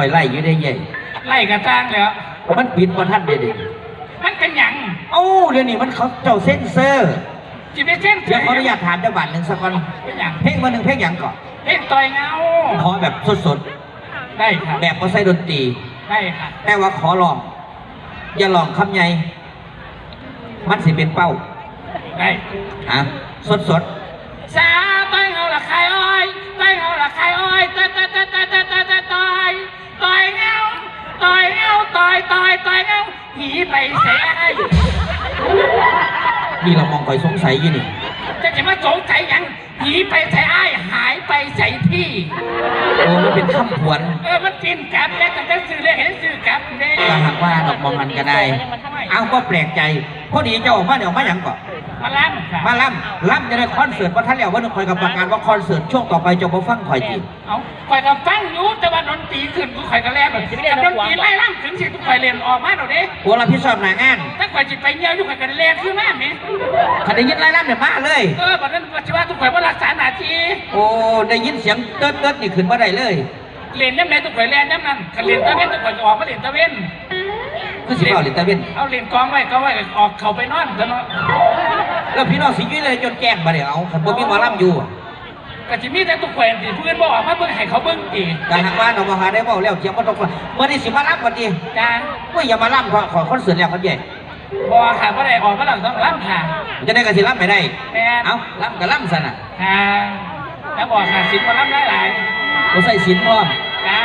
อยไล่อยู่ได้ใหญ่ไล่กระจ้างแล้ว มันปิดบ่ทันเด็ดมันเป็นหยังเอ้าเดี๋ยวนี้มันเขาเจ้าเซ็นเซอร์จิไปเส้นเดี๋ยวขออนุญาตถามจังหวัดหนึ่งสักคนเป็นหยังเพลงมาหนึ่งเพลงหยังก่อนเล่นต่อยเงาขอแบบสดได้ค่ะๆแบบบ่ใส่ดนตรี ได้ค่ะแต่ว่าขอลอง อย่าลองคำใหญ่มันสิเป็นเป้าได้ ฮะสดสด สาวต่อยเงาละใครอ้อยต่อยเง เงาหีไปใส่ไอ้ายๆนี่เรามองคอยสงสัยอยู่นี่จะจะมาสงสัยหยังหีไปใส่ไอ้ายหายไปใส่ที่ โอ้มันเป็นคำผวนเออมันกินกลับแล้วแต่จะซื้อเลยเห็นซื้อกลับเด้ถ้าหากว่าดอกมองมันก็ได้ เอาก็แปลกใจพอดีเจ้าออกมาเดี๋ยวมาหยังก่อน มาล้ำค่ะมาล่ำล่ำจะได้คอนเสิร์ตว่าท่านแล้วว่าหนึ่งคอยกับประกาศว่าคอนเสิร์ตช่วงต่อไปจะมาฟังคอยจีบเอาคอยกับฟังอยู่แต่ว่าดนตรีขึ้นกูคอยกับแลแบบแต่ดนตรีไล่ล่ำขึ้นสิกูคอยเล่นออกมาหน่อยเด้โอ้เราพี่ชอบหนางานถ้าคอยจิไปเยี่ยวอยู่คอยกันเล่นขึ้นมาไหมคันได้ยินไล่ล่ำเนี่ยมาเลยเออบัดนั้นปัจจุบันทุกคอยว่ารักษาหน้าที่โอ้ได้ยินเสียงเติร์ดเติร์ดนี่ขึ้นมาได้เลยเล่นย้ำไหนทุกคอยเล่นย้ำนั้นคันเล่นตะเวนทุกคอยก็ออกมาเล่นตะเวนคือสิบเอาลิตาเวนเอาเล่นกองไว้ก็ไว้ออกเขาไปนอนซะเนาะ แล้วพี่น้องสิอยุ่ยเลยจนแจ้งมาเดี๋ยวเอาขันบ่มีหมอล่ำอยู่ก็จะมีแต่ทุกคนที่เพื่อนบอกออกมาเบิ่งให้เขาเบิ่งอีกแต่หากว่าเรามาหาได้เบาแล้วเสียงมันต้องเมื่อนี้สิมาล่ำกันดีจ้าว่าอย่ามาล่ำเพราะขอคอนเสิร์ตแล้วเขาใหญ่บอกค่ะว่าได้ออกมาหลังต้องล้ำค่ะจะได้กันสิล่ำไม่ได้แม่เอาล่ำกับล่ำสนะค่ะแล้วบอกค่ะสิบมาล้ำได้หลายเราใส่สินบ่จ้า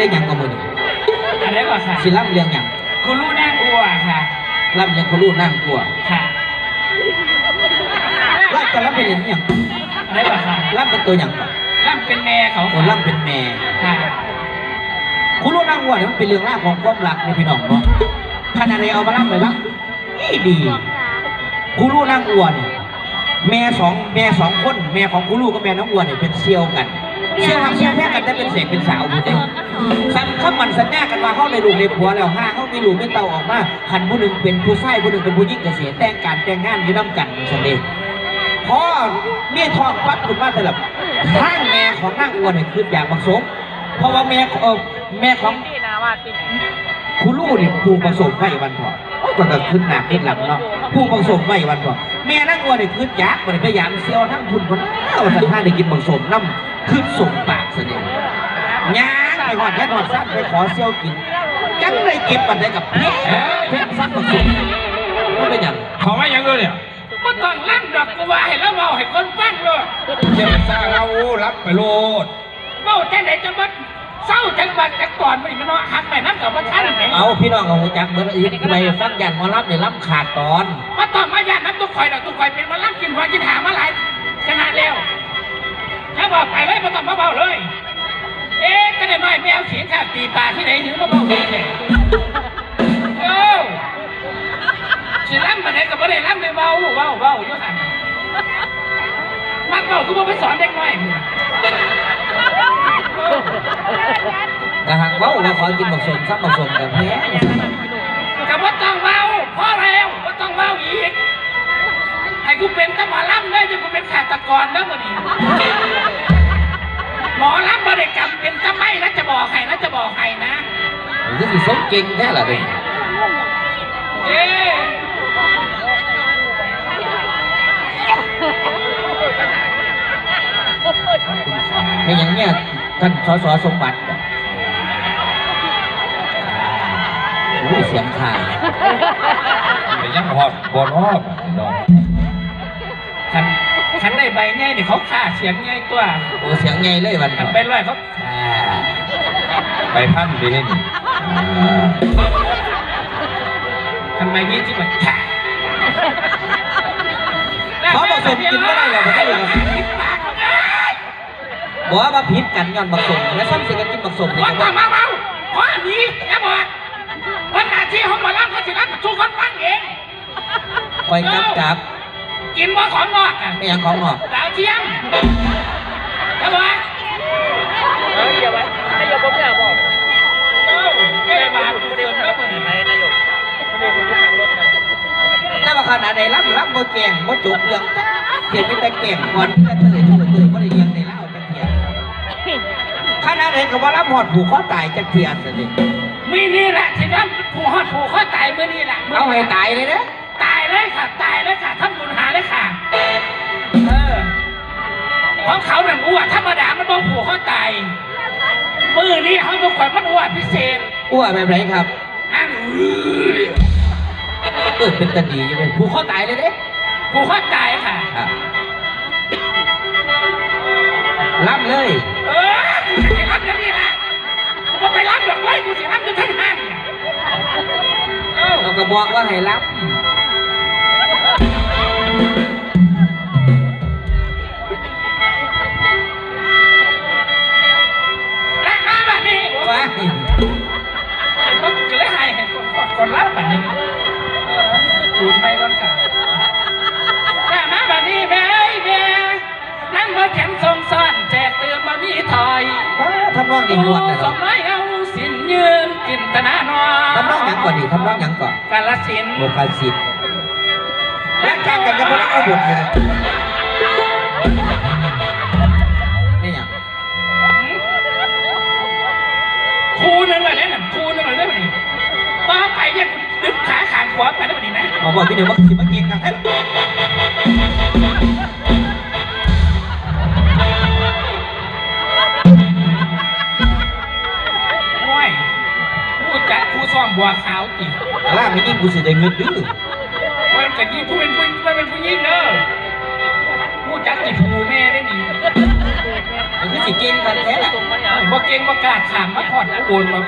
สิล่ำเรียงหยังกับมือนี่อันนี้ก่อนค่ะ สิล่ำเรียงหยังคุณรู้แน่กลัวค่ะ ล่ำเรียงคนรู้นั่งกลัวค่ะล่ำกับล่ำเป็นเรียงหยังอันนี้ก่อนค่ะล่ำเป็นตัวหยังก่อนล่ำเป็นแม่เขาโอ้ล่ำเป็นแม่ค่ะ คุณรู้นั่งกลัวเนี่ยมันเป็นเรื่องราวของความรักในพี่น้องเนาะขนาดไหนเอามาล่ำเลยบ้างนี่ดีคุณรู้นั่งกลัวเนี่ยแม่สองแม่สองคน แม่ของคุณลูกกับแม่น้องวัวเนี่ยเป็นเซียวกัน เซียวหักเซียวแพ้กันแต่เป็นเสกเป็นสาวอยู่เด้สัญข้ามันสัญญากันว่าเขาในลูกในผัวแล้วห้าเขามีลูกไม่เต่าออกมาหันผู้หนึ่งเป็นผู้ชายผู้หนึ่งเป็นผู้หญิงเกษียณแต่งการแต่งงานอยู่น้ำกันสันเดชพอเมียทองปั๊บคุณมาแต่ละทางแม่ของนางอ้วนเนี่ยคืออยากบักสมเพราะว่าแม่เออแม่ของคุณลูกเนี่ยผูกผสมไว้วันพอโอ้ยก็จะขึ้นหนักขึ้นหลังเนาะผูกผสมไว้วันพอแม่นางอ้วนเนี่ยคืออยากมันพยายามเสียวทั้งคุณคนเอาสัญชาติได้กินบักสมน้ำ คือสมปากเสน่ห์ย่างไปหอดแค่หอดสั้นไปขอเซี่ยวกิน จังได้เก็บปันได้กับเพชรเพชรสั้นประสุดมันเป็นอย่างเขาว่ายังไงเนี่ยก็ต้องล่ำดอกกูว่าให้แล้วเมาให้คนฟังเลยเจ้าซ่าเรารับไปโลดเมาจังไหนจังบัดเศร้าจังบัดจังก่อนมันมันเนาะหักไปน้ำกับพระท่านไหนเอาพี่น้องเอาหูจักเหมือนอีกไปฟังยันหมอรับเนี่ยรับขาดตอนมาต้องมาญาติน้ำตุกคอยดอกตุกคอยเป็นมาล่ำกินหัวกินหามาหลายขนาดแล้ว ถ้าบอกไปเลยมาต้องมาเบาเลย เอ๊ะก็ได้น้อยแมวเสียงขาดตีปลาที่ไหนถึงมาเบาเลยเนี่ยเออสิล่ำมาไหนก็บ่ได้ล่ำเลยเบาเบาเบาอยู่หันมันเบาคือบ่ไปสอนเด็กน้อยมึงอะเออแต่หากเขาว่าขอกินบักสมซ้ำบักสมกับแพ้กับว่าต้องเบาพอแล้วว่าต้องเบาอีก ให้กูเป็นตะหมอลำเลยจะกูเป็นขาตกรนะมึงนี่หมอลำบริกรรมเป็นตะไม่นะจะบอกให้นะจะบอกให้นะหรือสิสมเก่งแท้ล่ะเด้เอ๊ะเป็นอย่างเนี้ยท่านสสสมบัติบอกโอ้ยเสียงขาดแต่ยังหอดบอลฮอบน้องฉันฉันได้ ใบง่ายเนี่ยเขาฆ่าเสียงง่ายตัวโอ้เสียงไงเลยวันฉัก่นอนไปร้อยเขาอ่าไปพันดีนี่ทำไมยี่สิบมันฆ่าเขาบักสมกินไม่ได้หรอกไม่ได้หรอกปากมึงเอ้ยบอกว่ามาพิษกันย้อนบักสมและซ้ำเสียกันกินบักสมนี่ว่าก็ต้อว่างมาเมาขอหนีอย่าบอกวันหน้าที่ของหมอลำเขาสิรับทุกคนฟังเอง คอยกับกับ กินบ่ของนอกอไม่ยังของหรอกดาวเทียมทำไมเอาเดี๋ยวไว้นายกผมอยากบอกเอ้าแค่บาทเดียวก็เหมือนในนายกนี่คุณจะขับรถนะแล้วว่าขนาดไหนรับรับบ่แก่งบ่จุกเรื่องเปลี่ยนไปแต่แก่งก่อนแต่เตยเตยเตยบ่ได้ยังในเล่าจักเทียขนาดไหนก็บ่รับหอดผูกคอตายจักเทียสิมีนี่แหละที่นั่นผูกหอดผูกคอตายเมื่อนี่แหละเอาให้ตายเลยนะ เลยค่ะตายเลยค่ะทำบุญหาเลยค่ะ เออ ของเขาหนังอ้วนธรรมดามันบอกผู้ข้อตายมือนี้เขาบอกว่ามันอ้วนพิเศษอ้วแบบไหนครับอันเออเป็นตาดีอยู่เลยผูกคอตายเลยเด้ผู้ข้อตายค่ะครับรับเลย เออกูจะไปรับเดี๋ยวนี้ละกูบ่ไปรับดอกไม้กูจะรับอยู่ทั้งห้างเนี่ยเออเราก็บอกว่าให้รับำนองหยังก่อนกาลสินธุ์โลกาสิทธิ์และแข่งกันกับพวกเอาบุญเลยนี่หยังครูนึงเลยเนี่ยครูนึงเลยเนี่ยนี่ต่อไปเนี่ยดึงขาขางขวาไปได้แบบนี้นะ มาบอกพี่เดี๋ยวว่าสิมาเก่งกัน พูดจากครูซ่อมบัวขาวอีกล่าไม่ยิ่งกูสิได้เงินดื้อวันกันยิ่งผู้เป็นผู้มันเป็นผู้ยิ่งเด้อพูดจากจีผูแม่ได้ดีมันคือสิเก่งกันแท้แหละบ่เก่งบ่กล้าขามมาขอดอุบลมา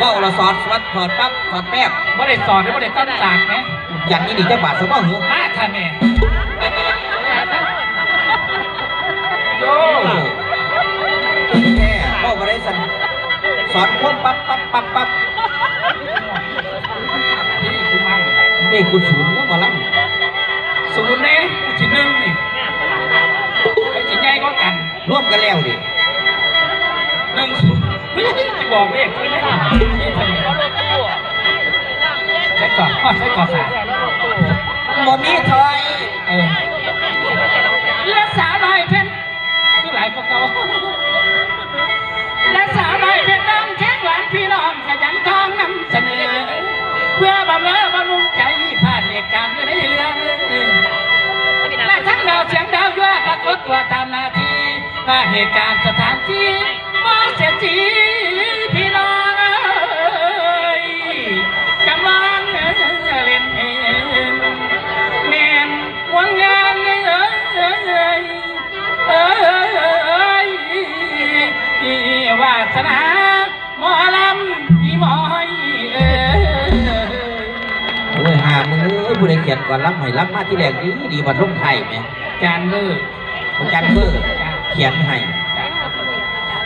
ว่าเราสอนสวัดถอดปั๊บถอดแป๊บบ่ได้สอนบ่ได้ตั้งศาสตร์ไหมอย่างนี้ดีจะบาดสมองหัวมาท่านแม่โยโอ้แม่พ่อมาได้สันสอนคนปั๊บปั๊บปั๊บปั๊บ นี่กูศูนย์ก็มาลังศูนย์เนี่ยกูที่หนึ่งนี่ไอ้ที่ใหญ่ก็กันร่วมกันแล้วดิหนึ่งศูนย์เฮ้ยจะบอกเลขเพื่อนได้นี่ทำไมใช้ก่อนใช้ก่อนสาบ่มีถอยเออ ตัวตามหน้าที่ว่าเหตุการณ์สถานที่มาเสียจีพี่น้องเอ้ยกำลังเล่นแม่นวันงานเอ้ยเอ้ยเอ้ยยวาสนาหมอลำอีหมอยเอ้ยโอ้ยหามึงเอ้ยผู้ใดเขียนก่อนรับให้รับมาที่แรกดีดีบัดลงไทยไหมจานเลิก อาจารย์เบอร์เขียนให้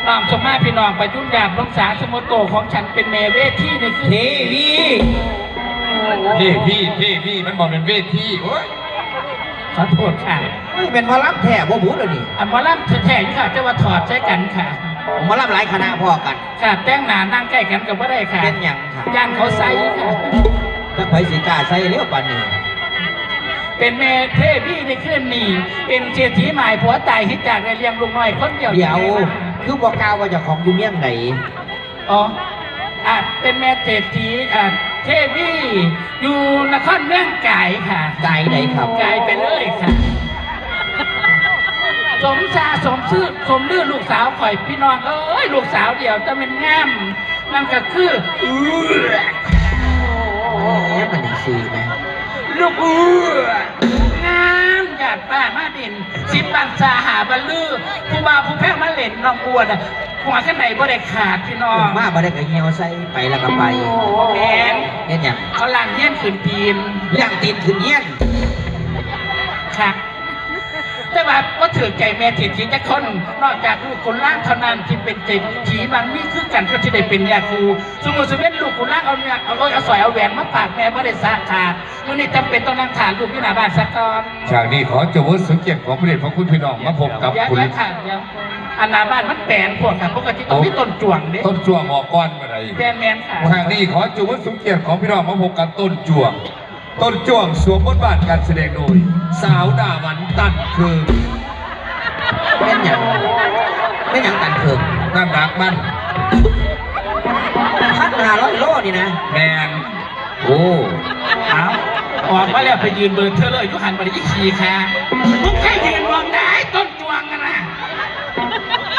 น้องสมมาพี่น้องประยุทธ์ยามรักษาสมุโตของฉันเป็นเมเวทีนี่คือเทวีเท่พี่เท่พี่มันบอกเป็นเวทีโอ้ยขอโทษค่ะเฮ้ยเป็นหมารับแท้บ่บูดเลยนี่อันวอลัมแท้ๆอยู่ค่ะจะว่าถอดใช้กันค่ะหมารับหลายคณะพอกันค่ะแต่งหนานั่งใกล้กันกับว่าได้ค่ะเป็นหยังค่ะย่านเขาใส่ค่ะถ้าไผสิกล้าใส่เลี้ยวปานนี้ เป็นเมเทพี่ในคืนนี้เป็นเศรษฐีหมายผัวตายฮิตจากในเลี้ยงลูกน้อยคนเดียวเดี๋ยวคือบอกกล่าวว่าเจะของอยู่เมียงไหนอ๋ออะเป็นแม่เศรษฐีอะเทพีอยู่นครเมืองไก่ค่ะไกลไหนครับกลายไปเลยค่ะ สมชาสมชื่อสมลือลูกสาวข่อยพี่น้องเอ้ยลูกสาวเดียวจะเป็นงามนั่นก็คืออื้อเอ๊ะมันอีกสี่ไหม ลูกอื้องามหยาดป้ามาดิน สิบปันสาหาบรรลือผู้บ่าวผู้แพ้มาเล่นน้องบวชหัวข้างในบ่ได้ขาดพี่น้องมาบ่ได้ก็เหี่ยวใส่ไปแล้วก็ไปแมนเฮ็ดหยังเขาลังเยี่ยนขืนปีนเรื่องตีนขึ้นเยี่ยนค่ะ แต่ว่าก็ถือใจแม่เถิดทีจะคน นอกจากลูกคนล่างเท่านั้นที่เป็นเจ็บถีมันมีคือกันก็จะได้เป็นยาคูสมมติสมมติลูกคนล่างเอาเนี่ยเอาเอาสอยเอาแหวนมาปากแม่ไม่ได้สาขาดมื่อนี้จำเป็นต้องนั่งฐานลูกที่หน้าบ้านสักก่อนฉากนี้ขอจบวัสังเกตของพระเดชพระคุณพี่น้องมาพบกับเดี๋ยวคุณเดี๋ยวค่ะเดี๋ยวอันหน้าบ้านมันแปลนพวกค่ะปกติต้องมีต้นจวงเด้ต้นจวงออกก้อนมาไหนแปลนแมนค่ะ ทางนี้ขอจบวัสังเกตของพี่น้องมาพบกับต้นจวง ต้นจ้วงสวมบทบาทการแสดงโดย สาวดาวันตันคือเป็นหยังเป็นหยังกันเถิงน้ำหนักมันพัดหาร้อยโลนี่นะแมนโอ้เอาออกมาแล้วไปยืนเบิร์นเธอเลยยุหันมาดิขี่ค่ะมึงแค่ยืนมองได้ต้นจวงกันนะ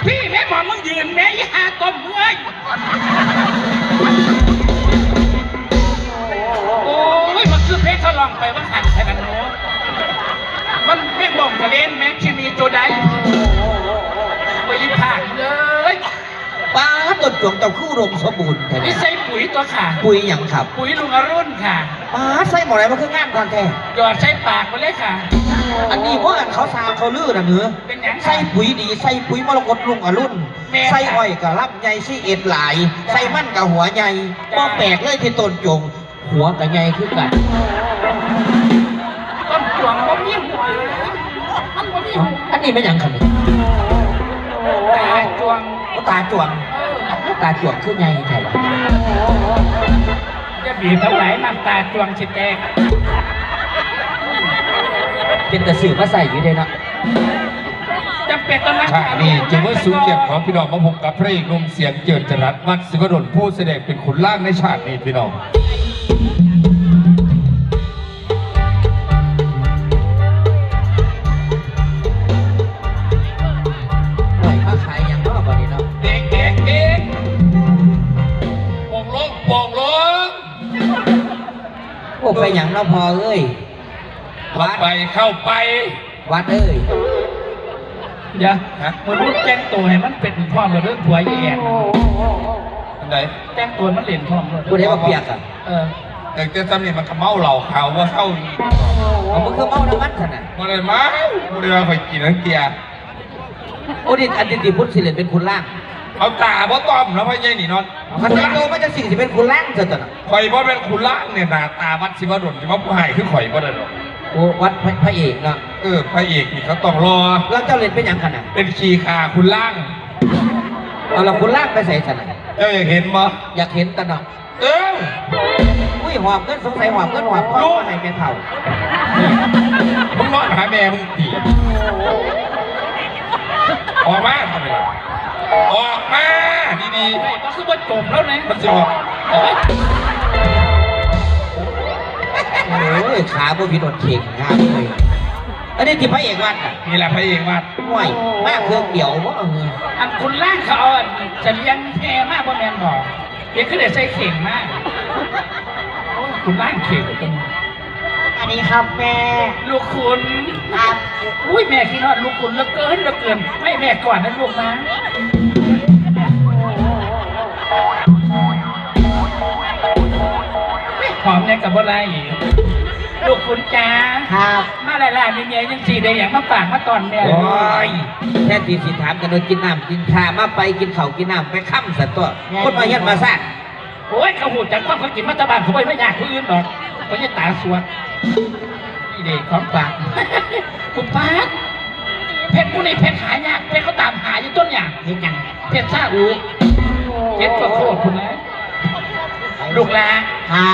พี่แม่บอกมึงยืนแม่ยาต้มเอ้ย อเพชรทดลองไปว่าหันแค่นั้นโน้มันแม่งบอกทะเลนแม่ชีมีโจไดไปยิผ่านเลยป้าต้นจวงเจ้าคู่รมสมบูรณ์แท้นี่เนี่ยใส่ปุ๋ยตัวค่ะปุ๋ยหยังครับ ปุ๋ยลุงอรุณค่ะป้าใส่หมดอะไรมันคืองามทางแท้หยอดใส่ปากมาเลยค่ะ อันนี้เพราะอันเขาซาวเขาลือนะเนื้อเป็นหยังใส่ปุ๋ยดีใส่ปุ๋ยมรกตลุงอรุณแม่ใส่อ้อยกับรับใหญ่ซี่เอ็ดหลายใส่มันกับหัวใหญ่ก็แปลกเลยที่ต้นจงหัวกับใหญ่คือกันต้นจ วงบ่มีหัวมันบ่มีหัวอันนี้เป็นหยังครับแต่จวงตาจวงตาจวงคือใหญ่แท้วะจะบีบเท่าไหร่น้ำตาจวงชิดแตกเป็นแต่สื่อมาใส่อยู่เลยเนาะจำเป็นต้องมาฉากนี้จึงว่าสูงเกียรติของพี่น้องมาพบกับพระเอกหนุ่มเสียงเจิดจรัสวัดศิวดลผู้แสดงเป็นขุนล่างในฉากนี้พี่น้อง ไปอย่างเนาะพอเอ้ยเข้าไปเข้าไปวัดเอ้ยเดี๋ยวฮะมนุษย์แจ้งตัวให้มันเป็นพร้อมกับเรื่องผัวแย่อันไหนแจ้งตัวมันเล่นพร้อมเลยกูได้มาเปียกอะเออแต่เจ้าจำนี่มันขมเมาเหล่าเขาว่าเข้าอีกเอามันคือเมาน้ำมันขนาดมาเลยมั้งกูเดี๋ยวไปกินน้ำเกียร์โอ้ดิอันดิติพุทธสิเลนเป็นคุณล่าง เอาตาบ่ต้อมแล้วพ่อใหญ่นี่นอนมันแต่งตัวมันจะสิ่งที่เป็นคุณล่างเสร็จน่ะข่อยบ่เป็นขุนล่างเนี่ยหน้าตาวัดศิวดลจะมาผู้ให้คือข่อยบ่ได้หรอกโอ้วัดพระพระเอกเนาะเออพระเอกนี่เขาต้องรอแล้วเจ้าเล่นเป็นหยังขนาดเป็นขีขาคุณล่างเอาละคุณล่างไปใส่ขนาดเจ้าอยากเห็นบ่อยากเห็นตะเนาะเอออุ้ยหอบเงินสงสัยหอบเงินหอบพ่อมาให้แม่เฒ่ามึงนอนหาแม่มึงตีออกมาทำไมล่ะ ออกมาดีเฮ้ยก็คือว่าจบแล้วนะๆมันจะออกเอ้ยโอ้ยขาบ่ผิดอดเข่งครับเลยอันนี้ที่พระเอกวัดอะนี่แหละพระเอกวัดห่วยมากเครื่องเดียวว่าเอออันคุณล่างเขาเอาอันจะเลี้ยงแพมากกว่าแมนบอกเลี้ยงขึ้นเดี๋ยวใส่เข่งมากโอ้ยคุณล่างเข่ง จังอันนี้ครับแม่ ลูกคุณครับอุ้ยแม่คิดฮอดลูกคุณเหลือเกินเหลือเกินให้แม่ก่อนนะลูกนะหอมเนี่ยกับอะไรลูกคุณจ้าครับ มาหลายๆนี่เนี่ยยังสี่ได้อย่างมาฝากมาตอนเนี่ยโอ้ยแค่ทีสิถามกันว่ากินน้ำกินชามาไปกินข้าวกินน้ำไปค่ำสัตว์ตัวคนมาเฮ็ดมาสร้างโอ้ยเขาหูจากความเขากินมาตะบานเขาไปไม่อยากผู้อื่นหรอกเขาจะตาสวด นี่เด็กของฝากคุณป้าดเพชรผู้นี้เพชรหายากเพชรเขาตามหาอยู่ต้นอย่างเฮ็ดหยังเพชรซาอูเพชรตัวโคตรคุณนะลูกหลานครับ